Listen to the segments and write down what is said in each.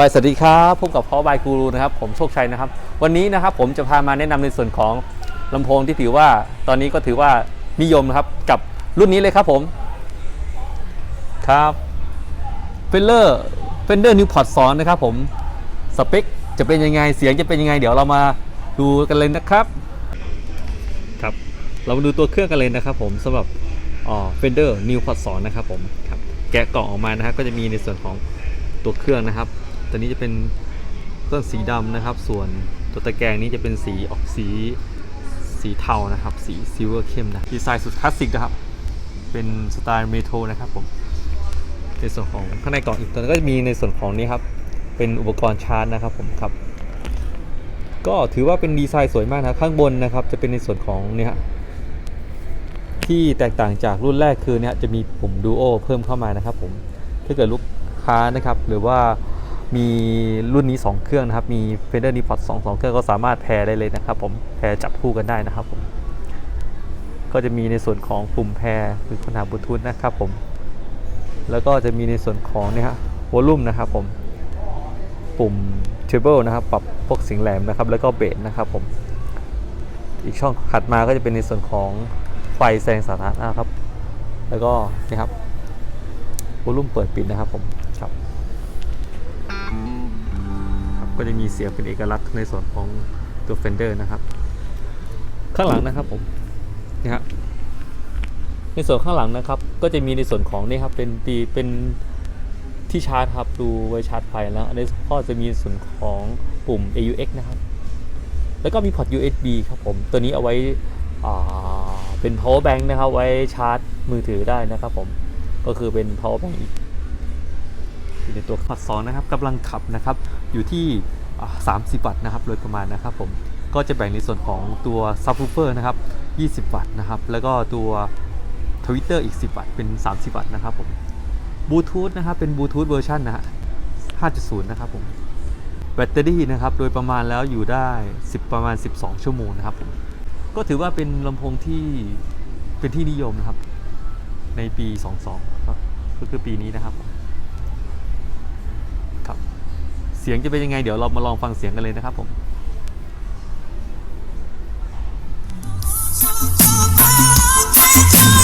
สวัสดีครับพบกับพ่อบายกูรูนะครับผมโชคชัยนะครับ วันนี้นะครับผมจะพามาแนะนำในส่วนของลำโพงที่ถือว่าตอนนี้ก็ถือว่านิยมนะครับกับรุ่นนี้เลยครับผมครับเฟลเลอร์เฟนเดอร์นิวพอร์ตสอนนะครับผมสเปคจะเป็นยังไงเสียงจะเป็นยังไง เดี๋ยวเรามาดูกันเลยนะครับครับ เรามาดูตัวเครื่องกันเลยนะครับ ผมสำหรับเฟนเดอร์นิวพอร์ตสอนนะครับผมครับแกะกล่องออกมานะครับก็จะมีในส่วนของตัวเครื่องนะครับ ตัวนี้จะเป็นเครื่องสีดำนะครับ ส่วนตัวตะแกรงนี้จะเป็นสีออกสีสีเทานะครับ สีซิลเวอร์เข้มนะดีไซน์สุดคลาสสิกนะครับ เป็นสไตล์เมทัลนะครับผมในส่วนของข้างในกล่องอีกตัวก็จะมีในส่วนของนี้ครับ เป็นอุปกรณ์ชาร์จนะครับผมครับ ก็ถือว่าเป็นดีไซน์สวยมากนะข้างบนนะครับ จะเป็นในส่วนของเนี่ยที่แตกต่างจากรุ่นแรกคือเนี่ยจะมีปุ่มดูโอเพิ่มเข้ามานะครับผมถ้าเกิดลูกค้านะครับหรือว่า มีรุ่นนี้ 2 เครื่องนะครับ มี Fender n e w p o r t 2 2เครื่องก็สามารถแพร์ได้เลยนะครับผมแพร์จับคู่กันได้นะครับผมก็จะมีในส่วนของปุ่มแพร์คือปัญหาบลูทูธนะครับผมแล้วก็จะมีในส่วนของเนี่ยฮะวอลลุ่มนะครับผมปุ่ม treble นะครับปรับพวกเสียงแหลมนะครับ แล้วก็เบสนะครับผมอีกช่องถัดมาก็จะเป็นในส่วนของไฟแสงสาธารณะครับ แล้วก็นี่ครับวอลลุ่มเปิดปิดนะครับผมครับ ก็จะมีเสียงเป็นเอกลักษณ์ในส่วนของตัว Fender นะครับ ข้างหลังนะครับผมนี่ครับในส่วนข้างหลังนะครับ ก็จะมีในส่วนของนี่ครับเป็นตีเป็นที่ชาร์จครับดูไว้ชาร์จไฟแล้วอันนี้ก็จะมีส่วนของปุ่ม AUX นะครับ แล้วก็มีพอร์ต USB ครับผม ตัวนี้เอาไว้เป็น power bank นะครับ ไว้ชาร์จมือถือได้นะครับผม ก็คือเป็น power bank อีก อยู่ในตัวพอร์ตสองนะครับกำลังขับนะครับอยู่ที่ 30 วัตต์นะครับโดยประมาณนะครับผมก็จะแบ่งในส่วนของตัว subwoofer นะครับ 20 วัตต์นะครับ แล้วก็ตัวทวิตเตอร์อีก 10 วัตต์เป็น 30 วัตต์นะครับผมบลูทูธนะครับเป็นบลูทูธเวอร์ชันนะฮะ5.0 นะครับผมแบตเตอรี่นะครับโดยประมาณแล้วอยู่ได้ 10 ประมาณ 12 ชั่วโมงนะครับผมก็ถือว่าเป็นลำโพงที่เป็นที่นิยมนะครับ ในปี 22ครับก็คือปีนี้นะครับผมครับ เสียงจะเป็นยังไงเดี๋ยวเรามาลองฟังเสียงกันเลยนะครับผม Every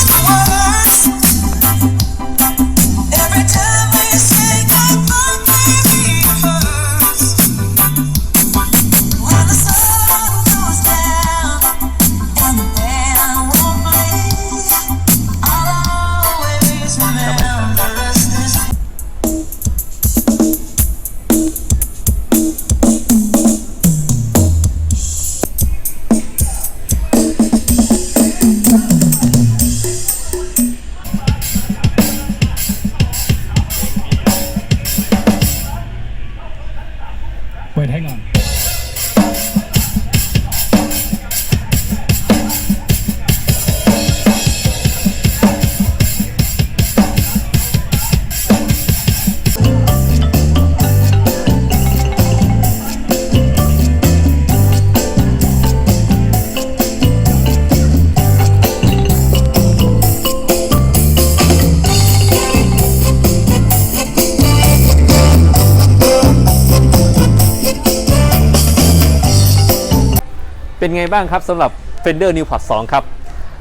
เป็นไงบ้างครับสำหรับ Fender New Pod 2 ครับ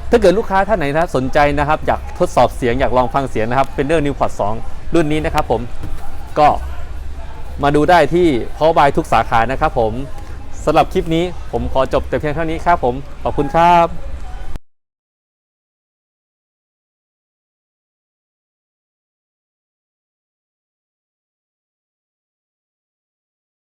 ถ้าเกิดลูกค้าท่านไหนนะสนใจนะครับ อยากทดสอบเสียงอยากลองฟังเสียงนะครับ Fender New Pod 2 รุ่นนี้นะครับผมก็มาดูได้ที่พอบายทุกสาขานะครับผมสำหรับคลิปนี้ผมขอจบแต่เพียงเท่านี้ครับผมขอบคุณครับ